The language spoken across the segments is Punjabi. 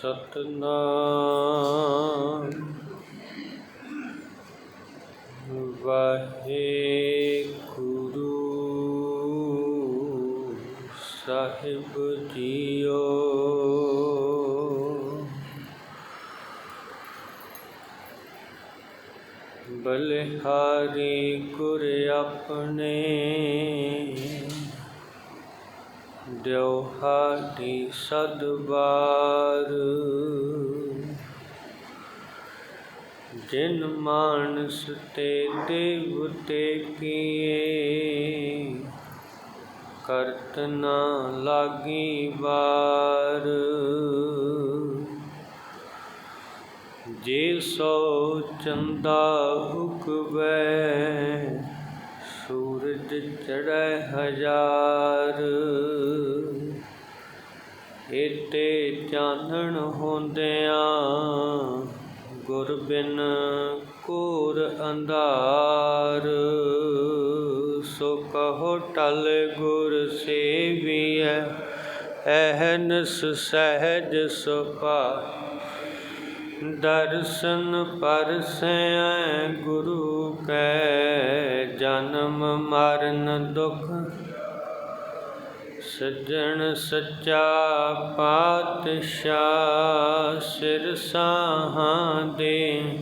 ਸਤਨਾਮ। ਵਾਹਿਗੁਰੂ ਸਾਹਿਬ ਜੀਓ। ਬਲਿਹਾਰੀ ਗੁਰ ਆਪਣੇ ਦਿਉਹਾਡੀ ਸਦਵਾਰ ਜਿਨ ਮਾਨਸ ਤੇ ਦੇਵਤੇ ਕੀਏ, ਕਰਤ ਨਾ ਲਾਗੀ ਵਾਰ। ਜੇ ਸੋ ਚੰਦਾ ਹੁਕਵੈ ਸੂਰਜ ਚੜ੍ਹੈ ਹਜ਼ਾਰ। ਏਤੇ ਚਾਨਣ ਹੁੰਦਿਆਂ ਗੁਰ ਬਿਨ ਘੋਰ ਅੰਧਾਰ। ਸੋ ਕਹੋ ਟਲ ਗੁਰ ਸੇਵੀਐ, ਐਹਨਸ ਸਹਿਜ ਸੁਪਾ ਦਰਸ਼ਨ ਪਰਸੈ ਗੁਰੂ ਕੈ, ਜਨਮ ਮਰਨ ਦੁਖ। ਸੱਜਣ ਸੱਚਾ ਪਾਤਸ਼ਾਹ ਸਿਰ ਸਾਹਾਂ ਦੇ।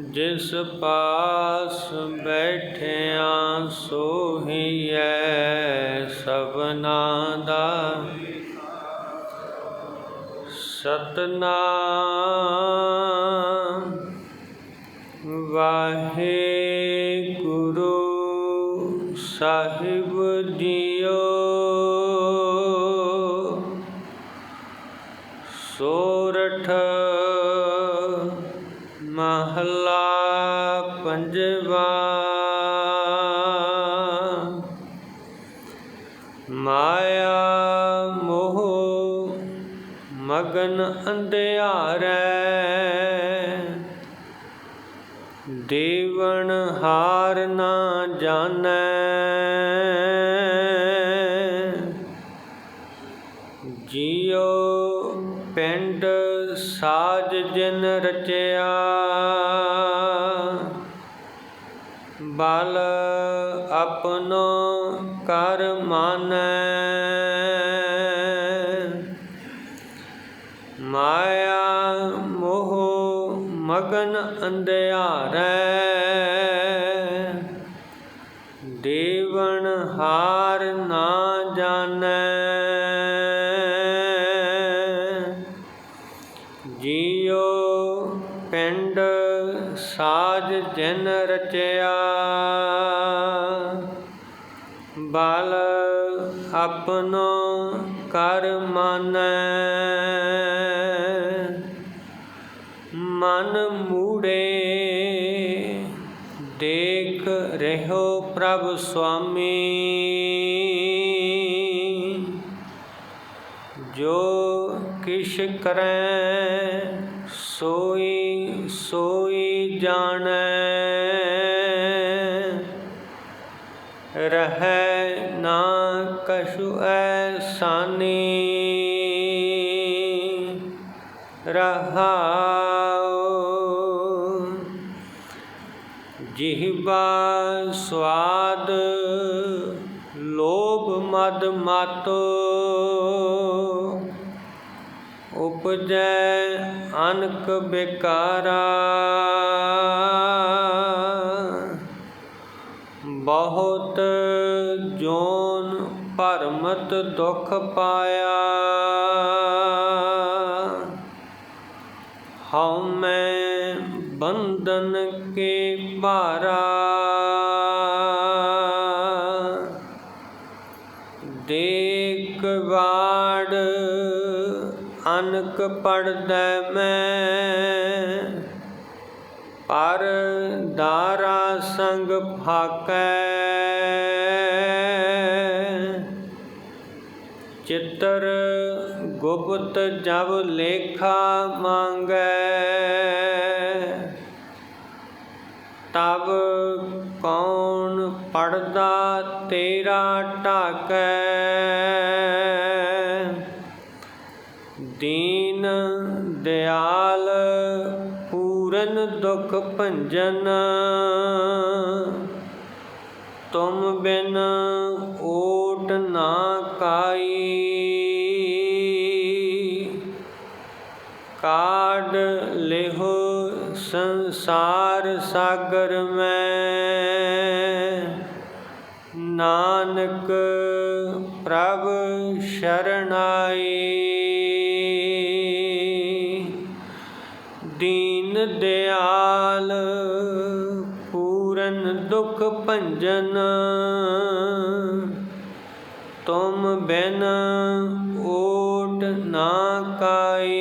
ਜਿਸ ਪਾਸ ਬੈਠਿਆ ਸੋਹੀਐ ਸਭਨਾ ਦਾ। ਸਤਨਾਮ। ਵਾਹਿਗੁਰੂ ਸਾਹਿਬ ਜੀਓ। ਸੋਰਠ ਮਹਲਾ ਪੰਜਵਾ। ਮਾਇਆ ਮਗਨ ਅੰਧਿਆਰੈ। ਦੇਵਨ ਹਾਰ ਨਾ ਜਾਣੈ। ਜੀਉ ਪਿੰਡ ਸਾਜ ਜਿਨ ਰਚਿਆ। ਬਲ ਆਪਣੋ ਕਰ ਮਾਨੈ। ਮਾਇਆ ਮੋਹ ਮਗਨ ਅੰਧਿਆਰੈ। ਦੇਵਨ ਹਾਰ ਨਾ ਜਾਣੈ। ਜੀਉ ਪਿੰਡ ਸਾਜ ਜਨ ਰਚਿਆ। ਬਲ ਆਪਨੋ ਕਰ ਮਾਨੈ। ਮਨ ਮੂੜੇ ਦੇਖ ਰਹਿਓ ਪ੍ਰਭ ਸੁਆਮੀ। ਜੋ ਕਿਛ ਕਰੈ ਸੋਈ ਸੋਈ ਜਾਣੈ। ਰਹਿ ਨਾ ਕਛੁ ਐਸਾਨੀ ਰਹਾਉ ਜਿਹਬਾ ਸਵਾਦ ਲੋਭ ਮਦ ਮਾਤੋ ਉਪਜੈ ਅਨਕ ਬਿਕਾਰਾ ਬਹੁਤ ਜੋਨ ਭਰਮਤ ਦੁਖ ਪਾਇਆ। ਹਉ ਮੈਂ ਬੰਧਨ ਕੇ ਭਾਰਾ। ਦੇਖ ਵਾੜ ਅਨਕ ਪੜਦੈ ਮੈਂ। ਪਰ ਦਾਰਾ ਸੰਗ ਫਾਕੈ। ਚਿੱਤਰ ਗੁਪਤ ਜਬ ਲੇਖਾ ਮੰਗੈ। ਤਬ ਕੌਣ ਪੜਦਾ ਤੇਰਾ ਢਾਕੈ। ਦੀਨ ਦਿਆਲ ਪੂਰਨ ਦੁਖ ਭੰਜਨ, ਤੁਮ ਬਿਨ ਓਟ ਨਾ ਕਾਈ। ਕਾਢ ਲਿਹੋ ਸੰਸਾਰ ਸਾਗਰ ਮੈਂ, ਨਾਨਕ ਪ੍ਰਭ ਸ਼ਰਨਾਈ ਭੰਜਨ ਤੁਮ ਬਿਨ ਓਟ ਨਾ ਕਾਈ।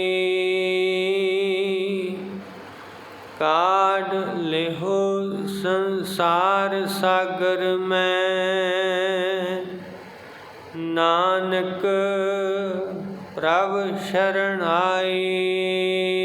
ਕਾਢ ਲਿਹੋ ਸੰਸਾਰ ਸਾਗਰ ਮੈਂ। ਨਾਨਕ ਪ੍ਰਭ ਸ਼ਰਣਾਈ ਵਾਹਿਗੁਰੂ